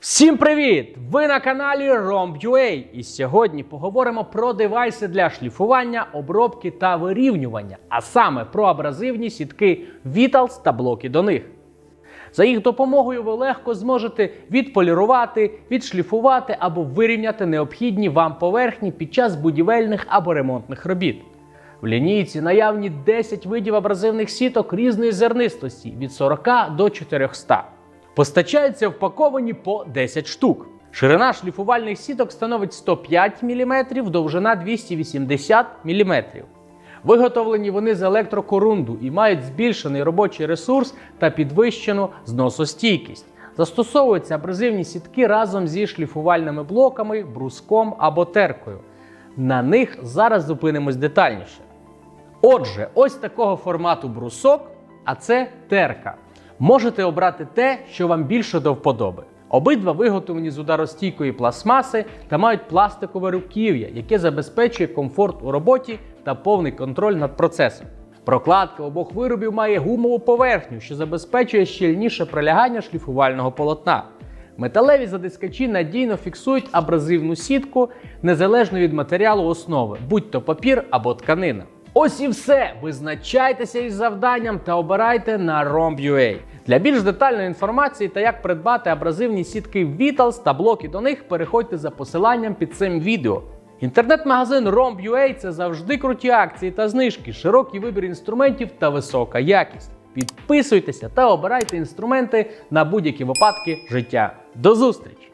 Всім привіт! Ви на каналі Romp.ua і сьогодні поговоримо про девайси для шліфування, обробки та вирівнювання, а саме про абразивні сітки Vitals та блоки до них. За їх допомогою ви легко зможете відполірувати, відшліфувати або вирівняти необхідні вам поверхні під час будівельних або ремонтних робіт. В лінійці наявні 10 видів абразивних сіток різної зернистості від 40 до 400. Постачаються впаковані по 10 штук. Ширина шліфувальних сіток становить 105 мм, довжина 280 мм. Виготовлені вони з електрокорунду і мають збільшений робочий ресурс та підвищену зносостійкість. Застосовуються абразивні сітки разом зі шліфувальними блоками, бруском або теркою. На них зараз зупинимось детальніше. Отже, ось такого формату брусок, а це терка. Можете обрати те, що вам більше до вподоби. Обидва виготовлені з ударостійкої пластмаси та мають пластикове руків'я, яке забезпечує комфорт у роботі та повний контроль над процесом. Прокладка обох виробів має гумову поверхню, що забезпечує щільніше прилягання шліфувального полотна. Металеві задискачі надійно фіксують абразивну сітку незалежно від матеріалу основи, будь то папір або тканина. Ось і все. Визначайтеся із завданням та обирайте на Romp.ua. Для більш детальної інформації та як придбати абразивні сітки Vitals та блоки до них, переходьте за посиланням під цим відео. Інтернет-магазин Romp.ua – це завжди круті акції та знижки, широкий вибір інструментів та висока якість. Підписуйтеся та обирайте інструменти на будь-які випадки життя. До зустрічі!